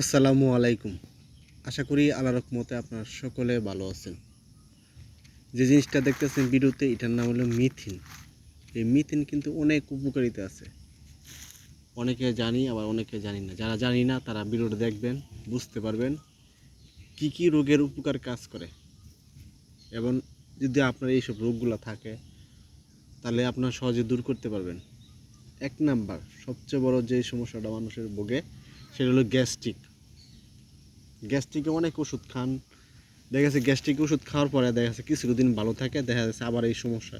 আসসালামু আলাইকুম। আশা করি আল্লাহ রহমতে আপনারা সকলে ভালো আছেন। যে জিনিসটা দেখতেছেন ভিডিওতে, এটার নাম হলো মিথিন। এই মিথিন কিন্তু অনেক উপকারিতা আছে। অনেকে জানি, আবার অনেকে জানি না। যারা জানি না, তারা ভিডিওটা দেখবেন, বুঝতে পারবেন কি কি রোগের উপকার কাজ করে। এবং যদি আপনার এইসব রোগগুলো থাকে, তাহলে আপনার সহজে দূর করতে পারবেন। এক নাম্বার, সবচেয়ে বড় যে সমস্যাটা মানুষের ভোগে, সেটা হলো গ্যাস্ট্রিক। গ্যাস্ট্রিকে অনেক ওষুধ খান। দেখা যাচ্ছে গ্যাস্ট্রিক ওষুধ খাওয়ার পরে দেখা যাচ্ছে কিছুদিন ভালো থাকে, দেখা যাচ্ছে আবার এই সমস্যা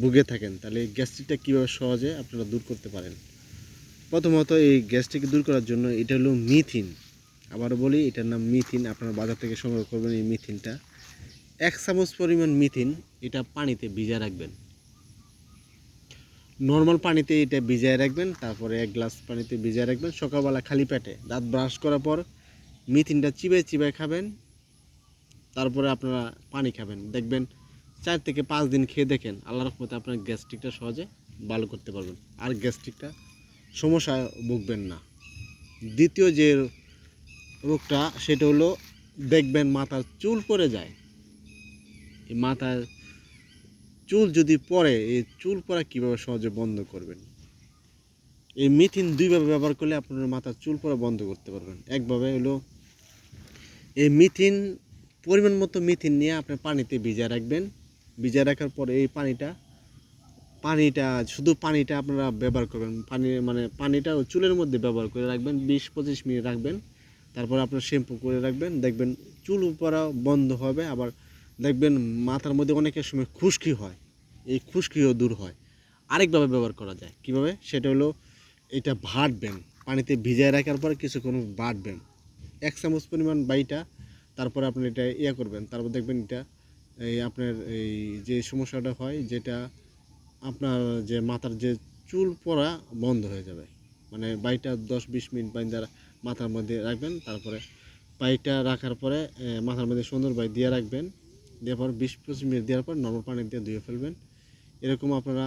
ভুগে থাকেন। তাহলে এই গ্যাস্ট্রিকটা কীভাবে সহজে আপনারা দূর করতে পারেন? প্রথমত এই গ্যাস্ট্রিক দূর করার জন্য এটা হলো মিথিন। আবার বলি, এটার নাম মিথিন, আপনারা বাজার থেকে সংগ্রহ করবেন এই মিথিনটা। এক চামচ পরিমাণ মিথিন, এটা পানিতে ভিজা রাখবেন। নর্মাল পানিতে এটা ভিজায় রাখবেন, তারপরে এক গ্লাস পানিতে ভিজায় রাখবেন, সকালবেলা খালি পেটে। দাঁত ব্রাশ করার পর মিথিনটা চিবায় চিবায় খাবেন, তারপরে আপনারা পানি খাবেন। দেখবেন চার থেকে পাঁচ দিন খেয়ে দেখেন, আল্লাহ রহমতে আপনার গ্যাস্ট্রিকটা সহজে ভালো করতে পারবেন। আর গ্যাস্ট্রিকটা সমস্যায় ভুগবেন না। দ্বিতীয় যে রোগটা, সেটা হলো দেখবেন মাথার চুল পড়ে যায়। এই মাথার চুল যদি পড়ে এই চুল পরা কীভাবে সহজে বন্ধ করবেন? এই মিথিন দুইভাবে ব্যবহার করলে আপনার মাথার চুল পরা বন্ধ করতে পারবেন। একভাবে হলো, এই মিথিন, পরিমাণ মতো মিথিন নিয়ে আপনি পানিতে ভিজায় রাখবেন। ভিজায় রাখার পরে এই পানিটা পানিটা, শুধু পানিটা আপনারা ব্যবহার করবেন। পানি মানে পানিটা চুলের মধ্যে ব্যবহার করে রাখবেন, বিশ পঁচিশ মিনিট রাখবেন। তারপর আপনার শ্যাম্পু করে রাখবেন। দেখবেন চুল পড়া বন্ধ হবে, আবার দেখবেন মাথার মধ্যে অনেকের সময় খুশকি হয়। এই খুশকিও দূর হয়। আরেকভাবে ব্যবহার করা যায়। কীভাবে? সেটা হলো এটা ভাটবেন পানিতে ভিজায় রাখার পর কিছুক্ষণ বাটবেন এক চামচ পরিমাণ বাইটা, তারপরে আপনি এটা ইয়ে করবেন। তারপর দেখবেন এটা, এই আপনার এই যে সমস্যাটা হয়, যেটা আপনার যে মাথার যে চুল পড়া বন্ধ হয়ে যাবে। মানে বাইটা দশ বিশ মিনিট বাইন্দা মাথার মধ্যে রাখবেন। তারপরে বাইটা রাখার পরে মাথার মধ্যে সুন্দর বাই দিয়ে রাখবেন। দেওয়ার পর বিশ পঁচিশ মিনিট দেওয়ার পর নর্মাল পানি দিয়ে ধুয়ে ফেলবেন। এরকম আপনারা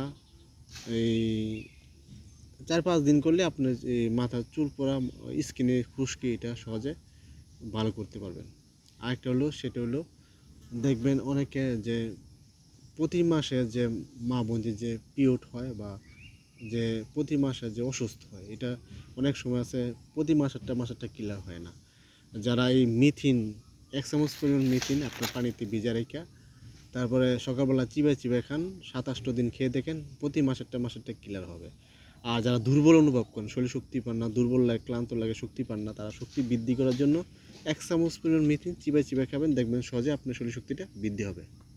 এই চার পাঁচ দিন করলে আপনার মাথার চুল পড়া স্কিনে খুশকি এটা সহজে ভালো করতে পারবেন। আরেকটা হলো, সেটা হলো দেখবেন অনেকে যে প্রতি মাসে যে মা বোনদের যে পিরিয়ড হয় বা যে প্রতি মাসে যে অসুস্থ হয়, এটা অনেক সময় আছে প্রতি মাসেরটা মাসেরটা ক্লিয়ার হয় না। যারা এই মিথিন এক চামচ পরিমাণ মিথিন আপনার পানিতে ভিজা রেখা। তারপরে সকালবেলা চিবাই চিবাই খান, সাতাশটো দিন খেয়ে দেখেন, প্রতি মাসেরটা মাসেরটা ক্লিয়ার হবে। আর যারা দুর্বল অনুভব করেন, শরীর শক্তি পান না, দুর্বল লাগে, ক্লান্ত লাগে, শক্তি পান না, তারা শক্তি বৃদ্ধি করার জন্য এক চামচ পরিমাণ মিথিন চিবাই চিবাই খাবেন, দেখবেন সহজে আপনার শরীর শক্তিটা বৃদ্ধি হবে।